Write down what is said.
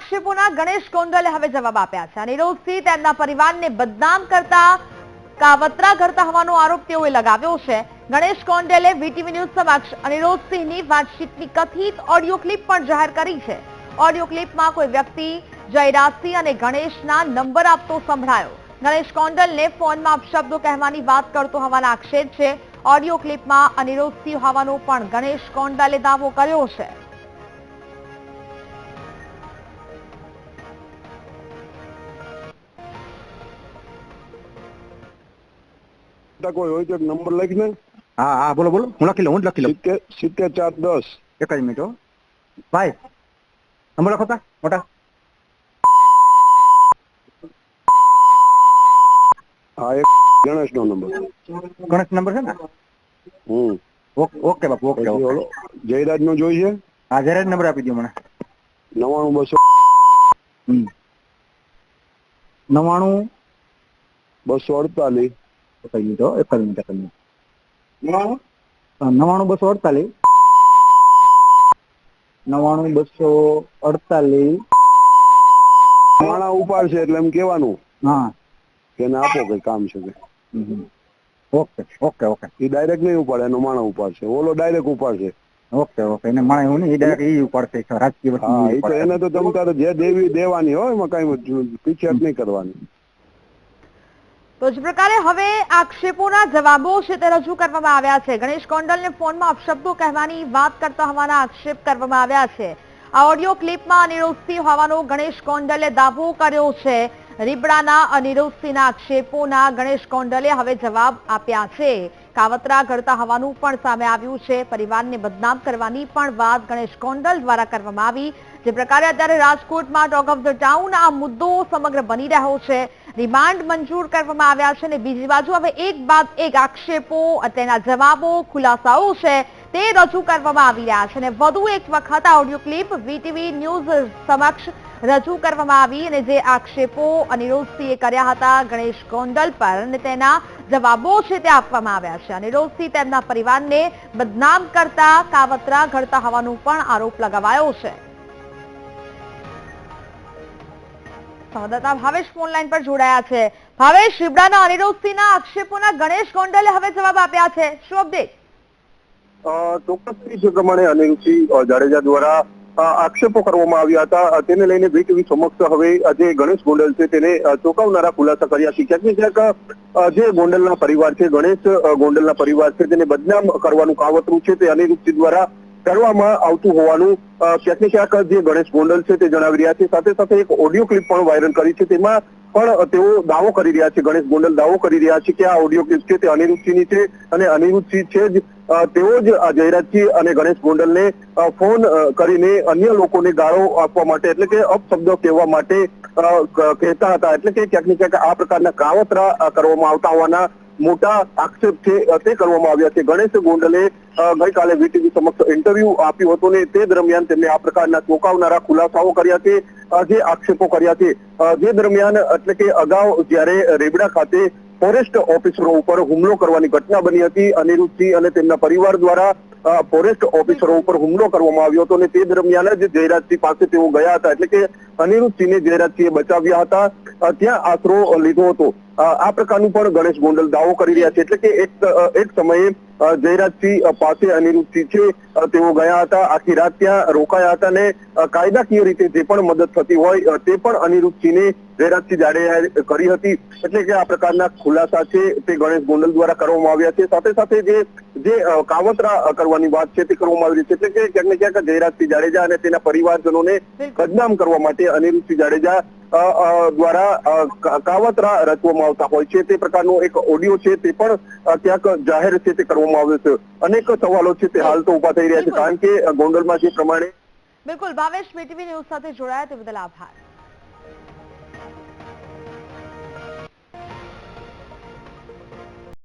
આક્ષેપોના ગણેશ ગોંડલે હવે જવાબ આપ્યા છે. અનિરોધસિંહ તેમના પરિવારને બદનામ કરતા, કાવતરા કરતા હોવાનો આરોપ તેઓએ લગાવ્યો છે. ગણેશ ગોંડલે વીટીવી ન્યૂઝ સમક્ષ અનિરોધસિંહની વાતચીતની કથિત ઓડિયો ક્લિપ પણ જાહેર કરી છે. ઓડિયો ક્લિપમાં કોઈ વ્યક્તિ જયરાજસિંહ અને ગણેશના નંબર આપતો સંભળાયો. ગણેશ કોંડલને ફોનમાં અપશબ્દો કહેવાની વાત કરતો હોવાના આક્ષેપ છે. ઓડિયો ક્લિપમાં અનિરોધસિંહ હોવાનો પણ ગણેશ કોંડલે દાવો કર્યો છે. તા કોઈ હોય તો એક નંબર લખીને હા હા બોલો બોલો. હું લખી લઉં હું લખી લઉં. સિત્તેર ચાર દસ. એક જ મિનિટ હો. ભાઈ નંબર લખો તા મોટા. હા એક ગણેશ નો નંબર. ગણેશ નંબર છે ને? હમ. ઓકે ઓકે બાપુ ઓકે ઓકે. જયરાજ નો જોઈએ હા જયરાજ નંબર આપી દો મને. નવાણું બસો. નવાણું બસો અડતાલીસ. એક લીધો જ મિનિટ હા, નવાણું? બસો અડતાલીસ. નવાણું બસો અડતાલીસ. માણા ઉપાડ છે એટલે એમ કેવાનું હા. કે એને આપો કઈ કામ છે કે. Okay okay okay. એ ડાયરેક્ટ નહીં ઉપાડે એનો માણા ઉપાડશે ઓલો ડાયરેક્ટ ઉપાડશે ઓકે ઓકે. એને માણે એવું નહીં ડાયરેક્ટ એ ઉપાડશે રાજકીય વસ્તુ. એને તો તમ તારે જે દેવી દેવાની હોય એમાં કઈ પીછેટ નહીં કરવાની. તો જ પ્રકારે હવે આક્ષેપોના જવાબો છે તે રજૂ કરવામાં આવ્યા છે. ગણેશ કોંડલને ફોનમાં અપશબ્દો કહેવાની વાત કરતા હોવાના આક્ષેપ કરવામાં આવ્યા છે. આ ઓડિયો ક્લિપમાં અનિરુદ્ધસિંહ હોવાનો ગણેશ કોંડલે દાવો કર્યો છે. રીબડાના અનિરુદ્ધસિંહના આક્ષેપોના ગણેશ કોંડલે હવે જવાબ આપ્યા છે. કાવતરા કરતા હોવાનું પણ સામે આવ્યું છે. પરિવારને બદનામ કરવાની પણ વાત ગણેશ કોંડલ દ્વારા કરવામાં આવી. જે પ્રકારે અત્યારે રાજકોટમાં ટોક ઓફ ધ ટાઉન આ મુદ્દો સમગ્ર બની રહ્યો છે. રિમાન્ડ મંજૂર કરવામાં આવ્યા છે અને બીજી બાજુ હવે એક બાદ એક આક્ષેપો તેના જવાબો, ખુલાસાઓ છે તે રજૂ કરવામાં આવી રહ્યા છે અને વધુ એક વખત ઓડિયો ક્લિપ વીટીવી ન્યૂઝ સમક્ષ રજૂ કરવામાં આવી અને જે આક્ષેપો અનિરોધસિંહે કર્યા હતા ગણેશ ગોંડલ પર અને તેના જવાબો છે તે આપવામાં આવ્યા છે. અનિરોધસિંહ તેમના પરિવારને બદનામ કરતા કાવતરા ઘડતા હોવાનો પણ આરોપ લગાવાયો છે. સંવાદદાતા ભાવેશ ફોનલાઈન પર જોડાયા છે. ભાવેશ શિબડાના અનિરોધસિંહના આક્ષેપોના ગણેશ ગોંડલે હવે જવાબ આપ્યા છે. શું અપડેટ ચોક્કસ પ્રમાણે અનિરુદ્ધસિંહ જાડેજા દ્વારા આક્ષેપો કરવામાં આવ્યા હતા. તેને લઈને વીટીવી સમક્ષ હવે જે ગણેશ ગોંડલ છે તેને ચોંકાવનારા ખુલાસા કર્યા છે. ક્યાંક ને જે ગોંડલના પરિવાર છે, ગણેશ ગોંડલના પરિવાર છે, તેને બદનામ કરવાનું કાવતરું છે તે અનિરુદ્ધસિંહ દ્વારા કરવામાં આવતું હોવાનું ક્યાંક ને ક્યાંક જે ગણેશ ગોંડલ છે તે જણાવી રહ્યા છે. સાથે સાથે એક ઓડિયો ક્લિપ પણ વાયરલ કરી છે. તેમાં પણ તેઓ દાવો કરી રહ્યા છે. ગણેશ ગોંડલ દાવો કરી રહ્યા છે કે આ ઓડિયો ક્લિપ છે તે અનિરુદ્ધસિંહની છે અને અનિરુદ્ધસિંહ છે જ તેઓ જ આ જયરાજસિંહ અને ગણેશ ગોંડલને ફોન કરીને અન્ય લોકોને ગાળો આપવા માટે, એટલે કે અપશબ્દો કહેવા માટે કહેતા હતા. એટલે કે ક્યાંક ને ક્યાંક આ પ્રકારના કાવતરા કરવામાં આવતા હોવાના મોટા આક્ષેપ છે તે કરવામાં આવ્યા છે. ગણેશ ગોંડલે ગઈકાલે વીટીવી સમક્ષ ઇન્ટરવ્યુ આપ્યું હતું ને તે દરમિયાન તેમને આ પ્રકારના ચોંકાવનારા ખુલાસાઓ કર્યા છે જે આક્ષેપો કર્યા છે. જે દરમિયાન, એટલે કે અગાઉ જ્યારે રેબડા ખાતે ફોરેસ્ટ ઓફિસરો ઉપર હુમલો કરવાની ઘટના બની હતી અનિરુદ્ધસિંહ અને તેમના પરિવાર દ્વારા ફોરેસ્ટ ઓફિસરો ઉપર હુમલો કરવામાં આવ્યો હતો અને તે દરમિયાન જ જયરાજસિંહ પાસે તેઓ ગયા હતા. એટલે કે અનિરુદ્ધસિંહને જયરાજસિંહે બચાવ્યા હતા. ત્યાં આશરો લીધો હતો. આ પ્રકારનું પણ ગણેશ ગોંડલ દાવો કરી રહ્યા છે. એટલે કે એક એક સમયે જયરાજસિંહ પાસે અનિરુદ્ધસિંહ છે. તેઓ ગયા હતા. આખી રાત ત્યાં રોકાયા હતા અને કાયદાકીય રીતે જે પણ મદદ થતી હોય તે પણ અનિરુદ્ધસિંહને જયરાજસિંહ જાડેજાએ કરી હતી. એટલે કે આ પ્રકારના ખુલાસા છે તે ગણેશ ગોંડલ દ્વારા કરવામાં આવ્યા છે. સાથે સાથે જે જે કાવતરા કરવાની વાત છે તે કરવામાં આવી રહી છે. એટલે કે ક્યાંક ને ક્યાંક જયરાજસિંહ જાડેજા અને તેના પરિવારજનોને બદનામ કરવા માટે અનિરુદ્ધસિંહ જાડેજા દ્વારા કાવતરા રચવામાં આવતા હોય છે. તે પ્રકારનો એક ઓડિયો છે તે પણ ક્યાંક જાહેર છે તે કરવામાં આવ્યો છે. અનેક સવાલો છે તે હાલ તો ઊભા થઈ રહ્યા છે. કારણ કે ગોંડલમાં જે પ્રમાણે બિલકુલ. ભાવેશ બીટીવી ન્યૂઝ સાથે જોડાયા તે બદલ આભાર.